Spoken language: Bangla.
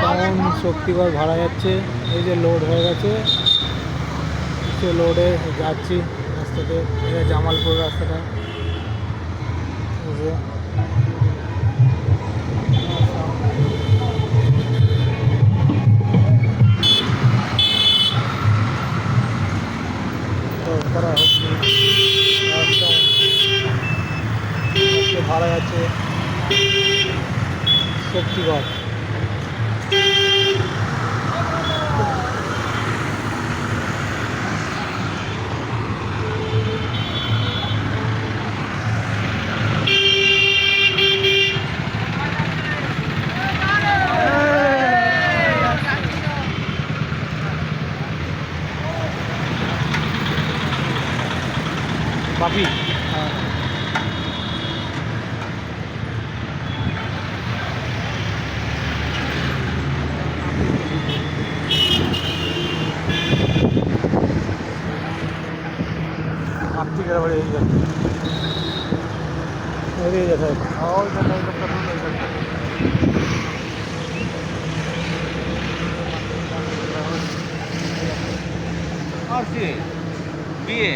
সাউন্ড শক্তিগড় ভাড়া যাচ্ছে। এই যে লোড হয়ে গেছে। লোডে যাচ্ছি রাস্তাতে এটা জামালপুর রাস্তাটা। করা হচ্ছে। ভাড়া যাচ্ছে। শক্তিগড় বাপি হ্যাঁ আপনি কেন বাড়ি এই যাচ্ছে এই যাচ্ছে ওই যাচ্ছে ওই যাচ্ছে আর কি? বিয়ে?